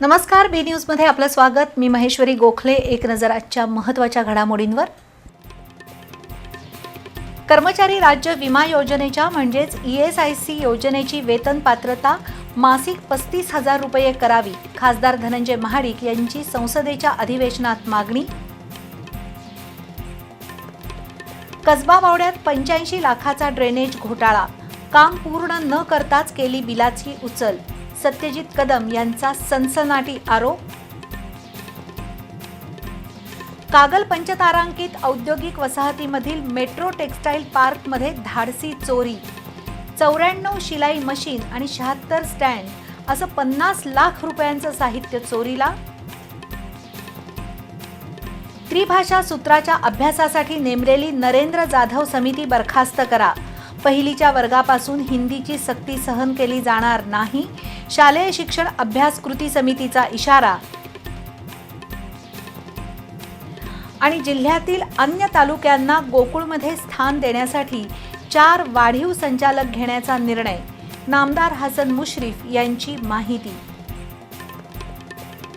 नमस्कार बी न्यूजमध्ये आपलं स्वागत. मी महेश्वरी गोखले एक नजर आजच्या महत्त्वाच्या घडामोडींवर. कर्मचारी राज्य विमा योजनेच्या म्हणजेच ई एस आय सी योजनेची वेतन पात्रता मासिक पस्तीस हजार रुपये करावी खासदार धनंजय महाडिक यांची संसदेच्या अधिवेशनात मागणी. कसबा बावड्यात पंच्याऐंशी लाखाचा ड्रेनेज घोटाळा काम पूर्ण न करताच केली बिलाची उचल. सत्यजित कदम यांचा सनसनाटी आरोप? कागल पंचतारांकित औद्योगिक वसाहतीमधील मेट्रो टेक्स्टाईल पार्कमध्ये धाडसी चोरी चौऱ्याण्णव शिलाई मशीन आणि शहात्तर स्टँड असं पन्नास लाख रुपयांचं साहित्य चोरीला? त्रिभाषा सूत्राच्या अभ्यासासाठी नेमलेली नरेंद्र जाधव समिती बरखास्त करा. पहिलीच्या वर्गापासून हिंदीची सक्ती सहन केली जाणार नाही. शालेय शिक्षण अभ्यास कृती समितीचा इशारा. आणि जिल्ह्यातील अन्य तालुक्यांना गोकुळमध्ये स्थान देण्यासाठी चार वाढीव संचालक घेण्याचा निर्णय. नामदार हसन मुश्रीफ यांची माहिती.